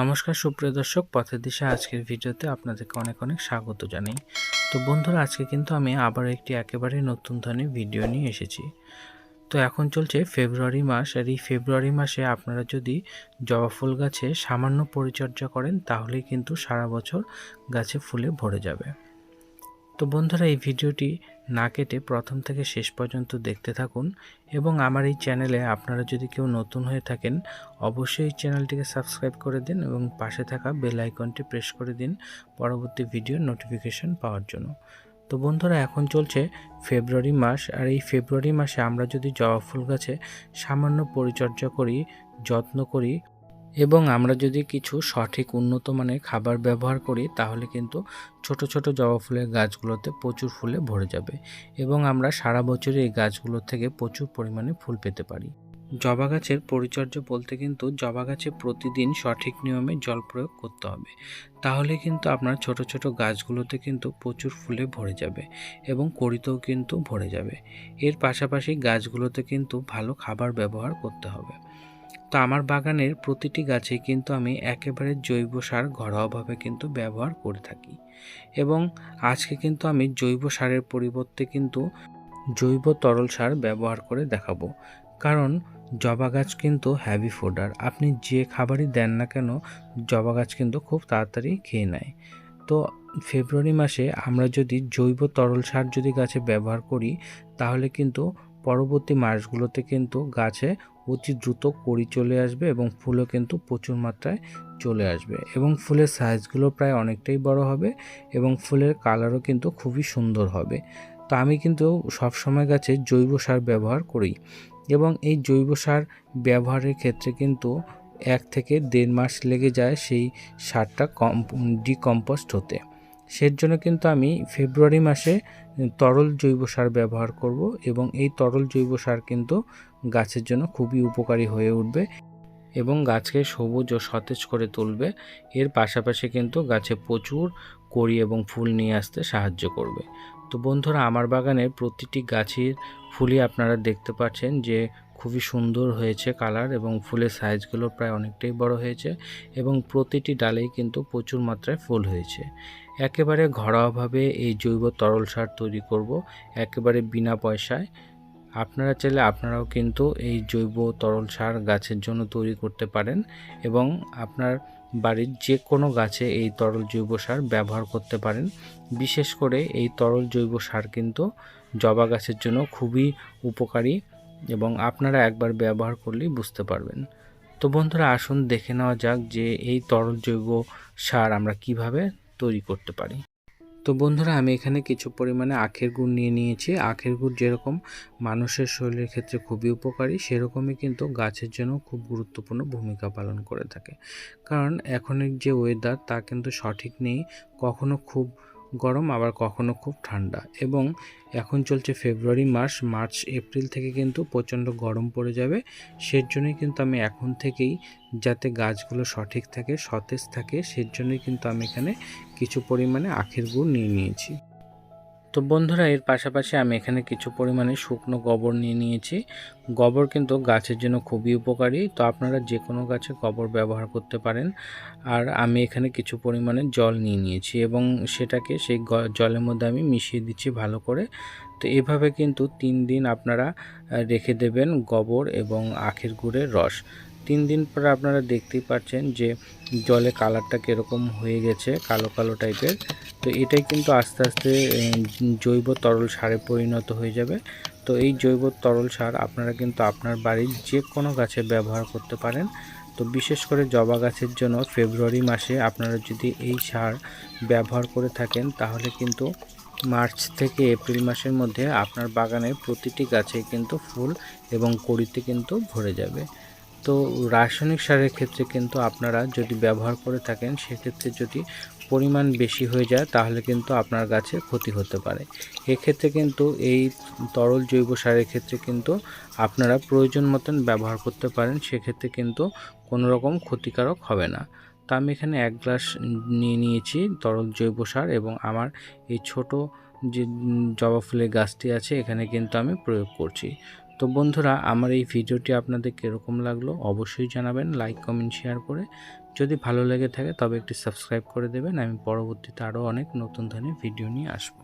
নমস্কার, সুপ্রিয় দর্শক, পথের দিশা আজকের ভিডিওতে আপনাদেরকে অনেক অনেক স্বাগত জানাই। তো বন্ধুরা, আজকে কিন্তু আমি আবার একটি একেবারে নতুন ধরনের ভিডিও নিয়ে এসেছি। তো এখন চলছে ফেব্রুয়ারি মাস, আর এই ফেব্রুয়ারি মাসে আপনারা যদি জবা ফুল গাছে সামান্য পরিচর্যা করেন, তাহলেই কিন্তু সারা বছর গাছে ফুলে ভরে যাবে। তো বন্ধুরা, এই ভিডিওটি না কেটে প্রথম থেকে শেষ পর্যন্ত দেখতে থাকুন এবং আমার এই চ্যানেলে আপনারা যদি কেউ নতুন হয়ে থাকেন, অবশ্যই এই চ্যানেলটিকে সাবস্ক্রাইব করে দিন এবং পাশে থাকা বেল আইকনটি প্রেস করে দিন পরবর্তী ভিডিওর নোটিফিকেশন পাওয়ার জন্য। তো বন্ধুরা, এখন চলছে ফেব্রুয়ারি মাস আর এই ফেব্রুয়ারি মাসে আমরা যদি জবা ফুল গাছে সামান্য পরিচর্যা করি, যত্ন করি এবং আমরা যদি কিছু সঠিক উন্নত মানের খাবার ব্যবহার করি, তাহলে কিন্তু ছোট ছোট জবা ফুলের গাছগুলোতে প্রচুর ফুলে ভরে যাবে এবং আমরা সারা বছরই এই গাছগুলো থেকে প্রচুর পরিমাণে ফুল পেতে পারি। জবা গাছের পরিচর্যা বলতে কিন্তু জবা গাছে প্রতিদিন সঠিক নিয়মে জল প্রয়োগ করতে হবে। তাহলে কিন্তু আপনার ছোট ছোট গাছগুলোতে কিন্তু প্রচুর ফুলে ভরে যাবে এবং করিতেও কিন্তু ভরে যাবে। এর পাশাপাশি গাছগুলোতে কিন্তু ভালো খাবার ব্যবহার করতে হবে। তো আমার বাগানের প্রতিটি গাছে কিন্তু আমি একেবারে জৈব সার ঘরোয়াভাবে কিন্তু ব্যবহার করে থাকি। এবং আজকে কিন্তু আমি জৈব সারের পরিবর্তে কিন্তু জৈব তরল সার ব্যবহার করে দেখাবো। কারণ জবা গাছ কিন্তু হ্যাভি ফুডার আপনি যে খাবারই দেন না কেন, জবা গাছ কিন্তু খুব তাড়াতাড়ি খেয়ে নেয়। তো ফেব্রুয়ারি মাসে আমরা যদি জৈব তরল সার যদি গাছে ব্যবহার করি, তাহলে কিন্তু পরবর্তী মাসগুলোতে কিন্তু গাছে অতি দ্রুত কড়ি চলে আসবে এবং ফুলও কিন্তু প্রচুর মাত্রায় চলে আসবে। এবং ফুলের সাইজগুলো প্রায় অনেকটাই বড় হবে এবং ফুলের কালারও কিন্তু খুবই সুন্দর হবে। তো আমি কিন্তু সবসময় গাছে জৈব সার ব্যবহার করি এবং এই জৈব সার ব্যবহারের ক্ষেত্রে কিন্তু এক থেকে দেড় মাস লেগে যায় সেই সারটা কম, ডিকম্পোস্ট হতে। সের জন্য কিন্তু আমি ফেব্রুয়ারি মাসে তরল জৈব সার ব্যবহার করব এবং এই তরল জৈব সার কিন্তু গাছের জন্য খুবই উপকারী হয়ে উঠবে এবং গাছকে সবুজ ও সতেজ করে তুলবে। এর পাশাপাশি কিন্তু গাছে প্রচুর কড়ি এবং ফুল নিয়ে আসতে সাহায্য করবে। তো বন্ধুরা, আমার বাগানের প্রতিটি গাছের ফুলই আপনারা দেখতে পাচ্ছেন যে খুবই সুন্দর হয়েছে কালার এবং ফুলের সাইজগুলো প্রায় অনেকটাই বড় হয়েছে এবং প্রতিটি ডালেই কিন্তু প্রচুর মাত্রায় ফুল হয়েছে। একেবারে ঘরোয়াভাবে এই জৈব তরল সার তৈরি করব একেবারে বিনা পয়সায়। আপনারা চাইলে আপনারাও কিন্তু এই জৈব তরল সার গাছের জন্য তৈরি করতে পারেন এবং আপনার বাড়ির যে কোনো গাছে এই তরল জৈব সার ব্যবহার করতে পারেন। বিশেষ করে এই তরল জৈব সার কিন্তু জবা গাছের জন্য খুবই উপকারী এবং আপনারা একবার ব্যবহার করলেই বুঝতে পারবেন। তো বন্ধুরা, আসুন দেখে নেওয়া যাক যে এই তরল জৈব সার আমরা কীভাবে তৈরি করতে পারি। তো বন্ধুরা, আমি এখানে কিছু পরিমাণে আখের গুড় নিয়ে নিয়েছি। আখের গুড় যেরকম মানুষের শরীরের ক্ষেত্রে খুবই উপকারী, সেরকমই কিন্তু গাছের জন্য খুব গুরুত্বপূর্ণ ভূমিকা পালন করে থাকে। কারণ এখনের যে ওয়েদার তা কিন্তু সঠিক নেই, কখনো খুব গরম, আবার কখনো খুব ঠান্ডা। এবং এখন চলছে ফেব্রুয়ারি মাস মার্চ, এপ্রিল থেকে কিন্তু প্রচণ্ড গরম পড়ে যাবে। সের জন্যই কিন্তু আমি এখন থেকেই যাতে গাছগুলো সঠিক থাকে, সতেজ থাকে সের জন্যই কিন্তু আমি এখানে কিছু পরিমাণে আখের গুড় নিয়ে নিয়েছি। তো বন্ধুরা, এর পাশাপাশি আমি এখানে কিছু পরিমাণে শুকনো গোবর নিয়ে নিয়েছি। গোবর কিন্তু গাছের জন্য খুবই উপকারী। তো আপনারা যে কোনো গাছে গোবর ব্যবহার করতে পারেন। আর আমি এখানে কিছু পরিমাণে জল নিয়ে নিয়েছি এবং সেটাকে সেই জলের মধ্যে আমি মিশিয়ে দিচ্ছি ভালো করে। তো এভাবে কিন্তু তিন দিন আপনারা রেখে দেবেন গোবর এবং আখের গুড়ের রস। তিন দিন পরে আপনারা দেখতেই পাচ্ছেন যে জলে কালারটা কীরকম হয়ে গেছে, কালো কালো টাইপের। তো এটাই কিন্তু আস্তে আস্তে জৈব তরল সারে পরিণত হয়ে যাবে। তো এই জৈব তরল সার আপনারা কিন্তু আপনার বাড়ির যে কোনো গাছে ব্যবহার করতে পারেন। তো বিশেষ করে জবা গাছের জন্য ফেব্রুয়ারি মাসে আপনারা যদি এই সার ব্যবহার করে থাকেন, তাহলে কিন্তু মার্চ থেকে এপ্রিল মাসের মধ্যে আপনার বাগানের প্রতিটি গাছে কিন্তু ফুল এবং কড়িতে কিন্তু ভরে যাবে। তো রাসায়নিক সারের ক্ষেত্রে কিন্তু আপনারা যদি ব্যবহার করে থাকেন, সেক্ষেত্রে যদি পরিমাণ বেশি হয়ে যায়, তাহলে কিন্তু আপনার গাছের ক্ষতি হতে পারে। এক্ষেত্রে কিন্তু এই তরল জৈব সারের ক্ষেত্রে কিন্তু আপনারা প্রয়োজন মতন ব্যবহার করতে পারেন, সেক্ষেত্রে কিন্তু কোনো রকম ক্ষতিকারক হবে না। তো আমি এখানে এক গ্লাস নিয়ে নিয়েছি তরল জৈব সার এবং আমার এই ছোট যে জবা ফুলের গাছটি আছে, এখানে কিন্তু আমি প্রয়োগ করছি। তো বন্ধুরা, আমার এই ভিডিওটি আপনাদের কীরকম লাগল অবশ্যই জানাবেন লাইক কমেন্ট শেয়ার করে। যদি ভালো লেগে থাকে তবে একটি সাবস্ক্রাইব করে দেবেন। আমি পরবর্তীতে আরও অনেক নতুন ধরনের ভিডিও নিয়ে আসব।